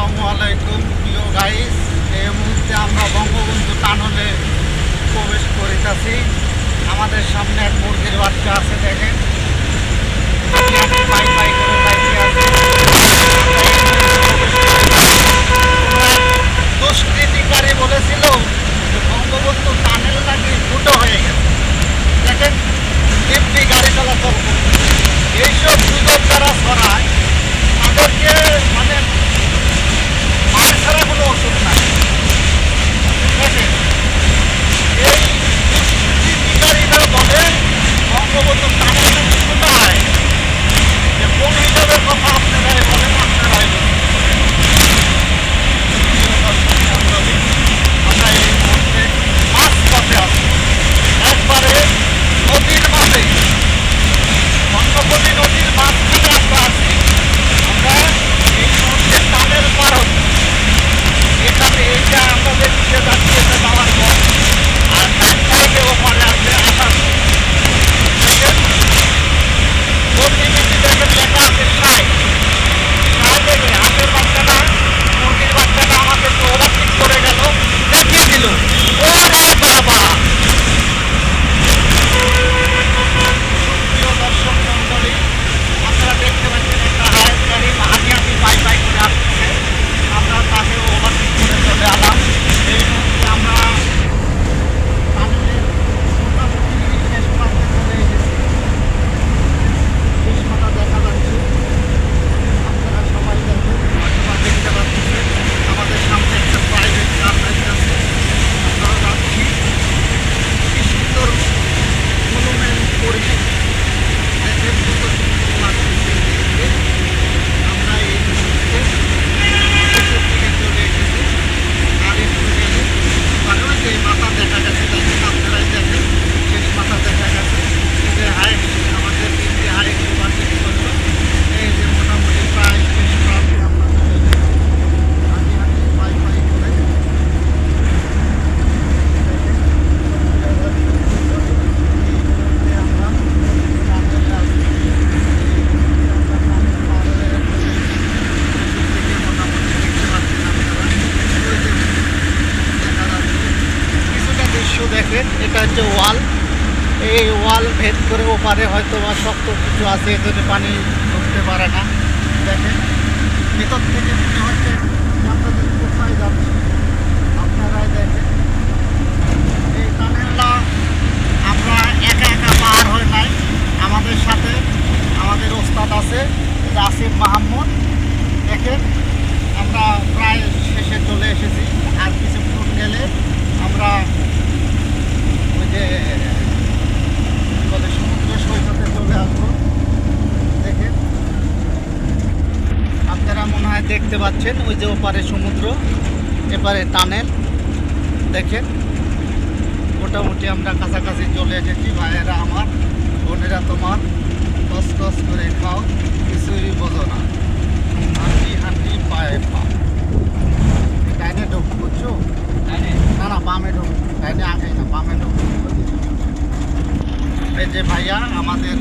আসসালামু আলাইকুম, প্রিয় গাইস এই মুহূর্তে আমরা বঙ্গবন্ধু টানলে প্রবেশ করিতেছি। আমাদের সামনে এক মুরগির বাচ্চা আছে, দেখেন। বলেছিল যে টানেল নাকি হয়ে এইসব সুযোগ তারা হচ্ছে ওয়াল, এই ওয়াল ভেদ করে ওপারে হয়তো বা শক্ত কিছু আছে এজন্য পানি ঢুকতে পারে না। দেখেন, ভেতর থেকে মনে দেখতে পাচ্ছেন ওই যে ওপারে সমুদ্র এপারে টানেল দেখেন। মোটামুটি আমরা কাছাকাছি চলে এসেছি ভাইয়েরা আমার বোনেরা তোমার। টস টস করে খাও কিছুই বোঝো না। হাঁটি হাঁটি পায়ে পা। ডাইনে ঢোক বুঝছ? না না বামে ঢোক। ডাইনে আগে না বামে ঢোক। এই যে ভাইয়া আমাদের